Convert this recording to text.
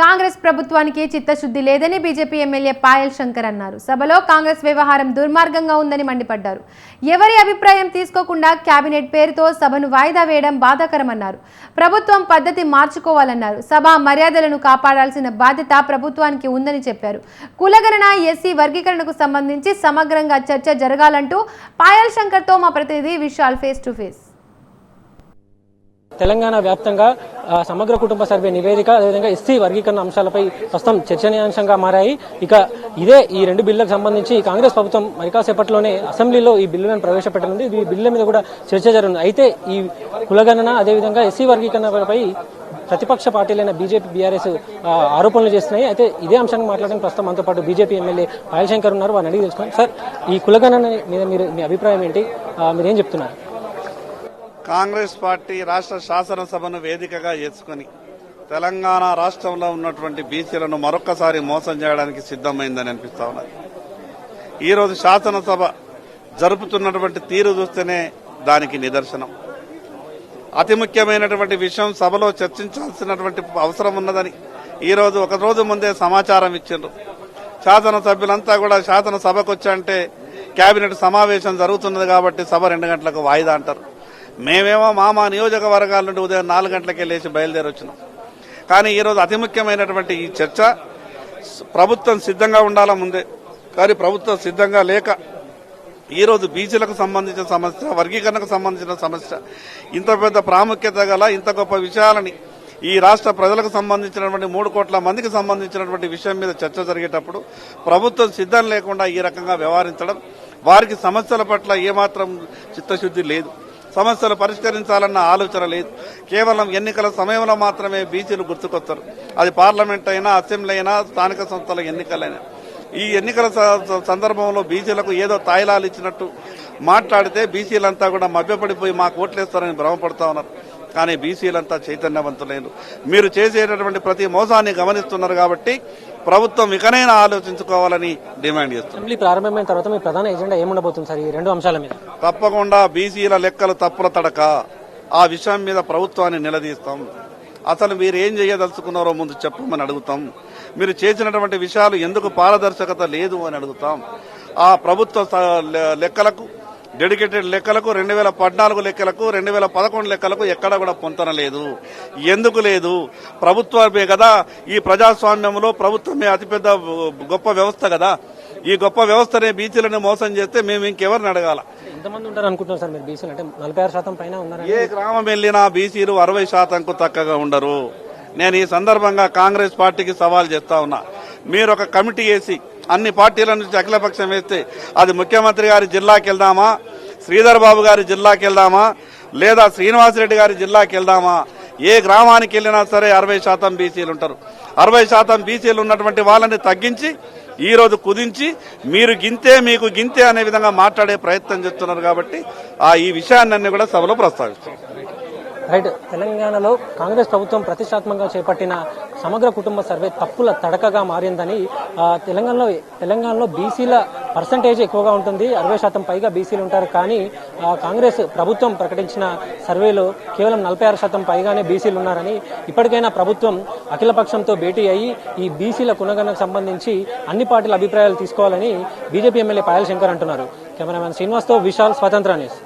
కాంగ్రెస్ ప్రభుత్వానికి చిత్తశుద్ధి లేదని బీజేపీ ఎమ్మెల్యే పాయల్ శంకర్ అన్నారు. సభలో కాంగ్రెస్ వ్యవహారం దుర్మార్గంగా ఉందని మండిపడ్డారు. ఎవరి అభిప్రాయం తీసుకోకుండా కేబినెట్ పేరుతో సభను వాయిదా వేయడం బాధాకరమన్నారు. ప్రభుత్వం పద్ధతి మార్చుకోవాలన్నారు. సభ మర్యాదలను కాపాడాల్సిన బాధ్యత ప్రభుత్వానికి ఉందని చెప్పారు. కులగణన ఎస్సీ వర్గీకరణకు సంబంధించి సమగ్రంగా చర్చ జరగాలంటూ పాయల్ శంకర్తో మా ప్రతినిధి Vishal face to face Telangana వ్యాప్తంగా సమగ్ర కుటుంబ సర్వే నివేదిక అదేవిధంగా ఎస్సీ వర్గీకరణ అంశాలపై ప్రస్తుతం చర్చనీయాంశంగా మారాయి. ఇక ఇదే ఈ రెండు బిల్లులకు సంబంధించి కాంగ్రెస్ ప్రభుత్వం మరికాసేపట్లోనే అసెంబ్లీలో ఈ బిల్లులను ప్రవేశపెట్టనుంది. ఈ బిల్లుల మీద కూడా చర్చ జరుగుతుంది అయితే ఈ కులగణన అదేవిధంగా ఎస్సీ వర్గీకరణపై ప్రతిపక్ష పార్టీలైన బీజేపీ బీఆర్ఎస్ ఆరోపణలు చేస్తున్నాయి. అయితే ఇదే అంశాన్ని మాట్లాడడం ప్రస్తుతం మనతో పాటు బీజేపీ ఎమ్మెల్యే పాయల్ శంకర్ ఉన్నారు. వారిని అడిగి తెలుసుకున్నాం సార్ ఈ కులగణన మీద మీరు మీ అభిప్రాయం ఏంటి? మీరేం చెప్తున్నారు? కాంగ్రెస్ పార్టీ రాష్ట్ర శాసనసభను వేదికగా చేసుకుని తెలంగాణ రాష్ట్రంలో ఉన్నటువంటి బీసీలను మరొక్కసారి మోసం చేయడానికి సిద్ధమైందని అనిపిస్తా ఉన్నది. ఈరోజు శాసనసభ జరుపుతున్నటువంటి తీరు చూస్తేనే దానికి నిదర్శనం. అతి ముఖ్యమైనటువంటి విషయం సభలో చర్చించాల్సినటువంటి అవసరం ఉన్నదని ఈరోజు ఒక రోజు ముందే సమాచారం ఇచ్చిండ్రు. శాసనసభ్యులంతా కూడా శాసనసభకు అంటే కేబినెట్ సమావేశం జరుగుతున్నది కాబట్టి సభ రెండు గంటలకు వాయిదా అంటారు. మేమేమో మా మా నియోజకవర్గాల నుండి ఉదయం నాలుగు గంటలకే లేచి బయలుదేరి వచ్చినాం. కానీ ఈరోజు అతి ముఖ్యమైనటువంటి ఈ చర్చ ప్రభుత్వం సిద్ధంగా ఉండాలా ముందే? కానీ ప్రభుత్వం సిద్ధంగా లేక ఈరోజు బీచ్లకు సంబంధించిన సమస్య వర్గీకరణకు సంబంధించిన సమస్య ఇంత పెద్ద ప్రాముఖ్యత గల ఇంత గొప్ప విషయాలని ఈ రాష్ట్ర ప్రజలకు సంబంధించినటువంటి మూడు కోట్ల మందికి సంబంధించినటువంటి విషయం మీద చర్చ జరిగేటప్పుడు ప్రభుత్వం సిద్ధం లేకుండా ఈ రకంగా వ్యవహరించడం వారికి సమస్యల పట్ల ఏమాత్రం చిత్తశుద్ధి లేదు. సమస్యలు పరిష్కరించాలన్న ఆలోచన లేదు. కేవలం ఎన్నికల సమయంలో మాత్రమే బీసీలు గుర్తుకొస్తారు అది పార్లమెంట్ అయినా అసెంబ్లీ అయినా స్థానిక సంస్థల ఎన్నికలైనా. ఈ ఎన్నికల స- సందర్భంలో బీసీలకు ఏదో తాయిలాలు ఇచ్చినట్టు మాట్లాడితే బీసీలంతా కూడా మభ్యపడిపోయి మాకు ఓట్లేస్తారని భ్రమపడతా ఉన్నారు. కానీ బీసీలంతా చైతన్యవంతులేరు మీరు చేసేటటువంటి ప్రతి మోసాన్ని గమనిస్తున్నారు కాబట్టి ప్రభుత్వం ఇకనైనా ఆలోచించుకోవాలని డిమాండ్ అసెంబ్లీ ప్రారంభమైన తర్వాత మీ ప్రధాన ఎజెండా ఏముండబోతుంది సార్? ఈ రెండు అంశాల మీద. తప్పకుండా బీసీల లెక్కలు తప్పుల తడక ఆ విషయం మీద ప్రభుత్వాన్ని నిలదీస్తాం. అసలు మీరు ఏం చేయదలుచుకున్నారో ముందు చెప్పమని అడుగుతాం. మీరు చేసినటువంటి విషయాలు ఎందుకు పారదర్శకత లేదు అని అడుగుతాం. ఆ ప్రభుత్వ లెక్కలకు డెడికేటెడ్ లెక్కలకు రెండు వేల పద్నాలుగు లెక్కలకు రెండు వేల పదకొండు లెక్కలకు ఎక్కడ కూడా పొంతన లేదు. ఎందుకు లేదు? ప్రభుత్వమే కదా. ఈ ప్రజాస్వామ్యంలో ప్రభుత్వమే అతిపెద్ద గొప్ప వ్యవస్థ కదా. ఈ గొప్ప వ్యవస్థనే బీసీలను మోసం చేస్తే మేము ఇంకెవరిని అడగాల? ఎంతమంది ఉంటారు అనుకుంటున్నారు సార్ మీరు బీసీలు? అంటే నలభై ఆరు శాతం పైన ఉన్నారు? ఏ గ్రామం వెళ్ళినా బీసీలు అరవై శాతంకు తక్కగా ఉండరు. నేను ఈ సందర్భంగా కాంగ్రెస్ పార్టీకి సవాల్ చేస్తా ఉన్నా. మీరు ఒక కమిటీ వేసి అన్ని పార్టీల నుంచి అఖిలపక్షం వేస్తే అది ముఖ్యమంత్రి గారి జిల్లాకి వెళ్దామా? శ్రీధర్ బాబు గారి జిల్లాకి వెళ్దామా? లేదా శ్రీనివాసరెడ్డి గారి జిల్లాకి వెళ్దామా? ఏ గ్రామానికి వెళ్ళినా సరే అరవై శాతం బీసీలు ఉంటారు. అరవై శాతం బీసీలు ఉన్నటువంటి వాళ్ళని తగ్గించి ఈరోజు కుదించి మీరు గింతే మీకు గింతే అనే విధంగా మాట్లాడే ప్రయత్నం చేస్తున్నారు కాబట్టి ఆ ఈ విషయాన్ని కూడా సభలో ప్రస్తావిస్తున్నారు రైట్. తెలంగాణలో కాంగ్రెస్ ప్రభుత్వం ప్రతిష్టాత్మకంగా చేపట్టిన సమగ్ర కుటుంబ సర్వే తప్పుల తడకగా మారిందని తెలంగాణలో తెలంగాణలో బీసీల పర్సంటేజ్ ఎక్కువగా ఉంటుంది. అరవై శాతం పైగా బీసీలు ఉంటారు. కానీ కాంగ్రెస్ ప్రభుత్వం ప్రకటించిన సర్వేలో కేవలం నలభై ఆరు శాతం పైగానే బీసీలు ఉన్నారని ఇప్పటికైనా ప్రభుత్వం అఖిలపక్షంతో భేటీ అయ్యి ఈ బీసీల కునగణకు సంబంధించి అన్ని పార్టీల అభిప్రాయాలు తీసుకోవాలని బీజేపీ ఎమ్మెల్యే పాయల్ శంకర్ అంటున్నారు. కెమెరామెన్ శ్రీనివాస్తో విశాల్ స్వతంత్ర న్యూస్.